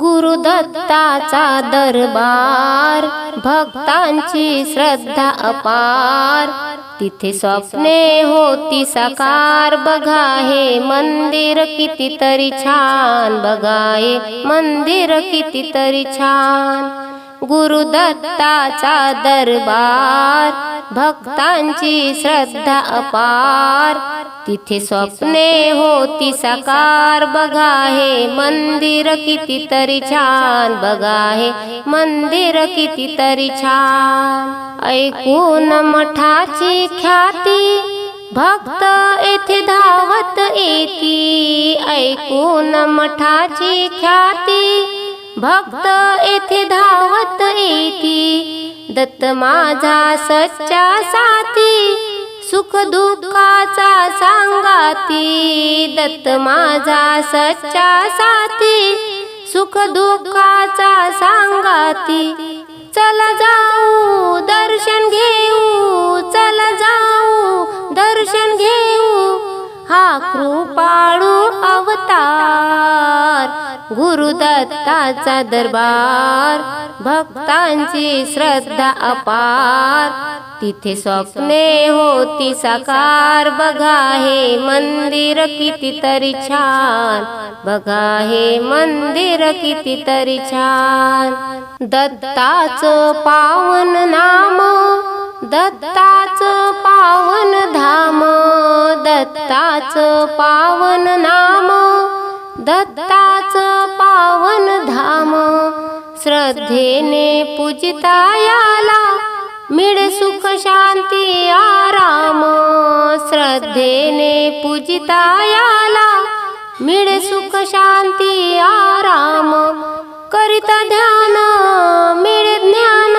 गुरुदत्ताचा दरबार भक्तांची श्रद्धा अपार. तिथे स्वप्ने होती साकार बघा हे मंदिर कितीतरी छान. बघा हे मंदिर कितीतरी छान. गुरुदत्ताचा दरबार भक्तांची श्रद्धा अपार. तिथे स्वप्ने होती साकार बघा हे मंदिर कितीतरी छान बघा हे मंदिर कितीतरी छान. ऐकून मठाची ख्याती भक्त येथे धावत येती ऐकून मठाची ख्याती भक्त येथे धावत येती. दत्त माझा सच्चा साथी सुख दुःखाचा सांगाती. दत्त माझा सच्चा साथी सुख दुःखाचा सांगाती. चला जाऊ दर्शन घेऊ चला जाऊ दर्शन घेऊ. हा कृपाळू अवतार. गुरुदत्ताचा दरबार भक्तांची श्रद्धा अपार. तिथे स्वप्ने होती साकार बघा हे मंदिर कितीतरी छान. बघा हे मंदिर कितीतरी छान. दत्ताचं पावन नाम दत्ताचं पावन धाम. दत्ताचं पावन नाम दत्ता धाम श्रद्धेने पूजिता याला मिळ सुख शांती आराम। श्रद्धेने पूजिता याला मिळ सुख शांती आराम। करिता ध्यान मिळ ज्ञान।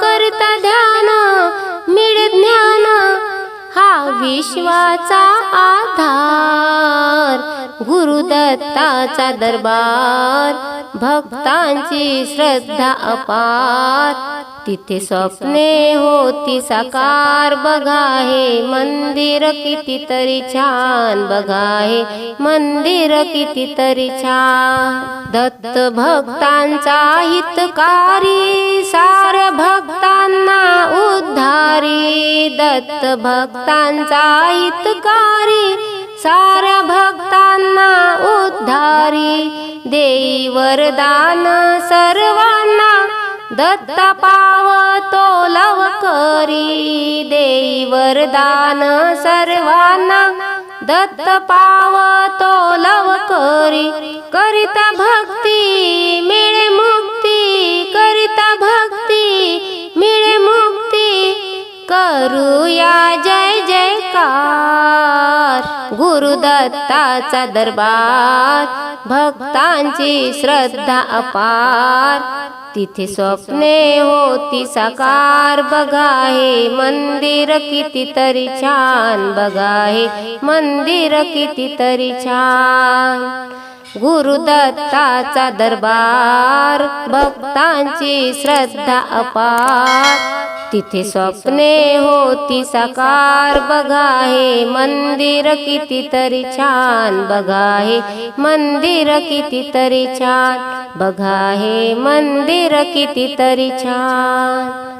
करिता ध्यान मिळ ज्ञान। हा विश्वाचा आधार। गुरुदत्ताचा दरबार भक्तांची श्रद्धा अपार. तिथे स्वप्ने होती साकार बघा हे मंदिर कितीतरी छान बघा हे मंदिर कितीतरी छान. दत्त भक्तांचा हितकारी सार भक्तांना उद्धारी. दत्त भक्तांचा हितकारी साऱ्या भक्तांना उद्धारी. देई वरदान सर्वांना दत्त पावतो लवकरी. देई वरदान सर्वांना दत्त पावतो लवकरी. करिता भक्ती गुरुदत्ताचा दरबार भक्तांची श्रद्धा अपार. तिथे स्वप्ने होती साकार बघा हे मंदिर कितीतरी छान बघा हे मंदिर कितीतरी छान. गुरुदत्ताचा दरबार भक्तांची श्रद्धा अपार. तिथे स्वप्ने होती साकार. बघा हे मंदिर कितीतरी छान. बघा हे मंदिर कितीतरी छान. बघा हे मंदिर कितीतरी छान.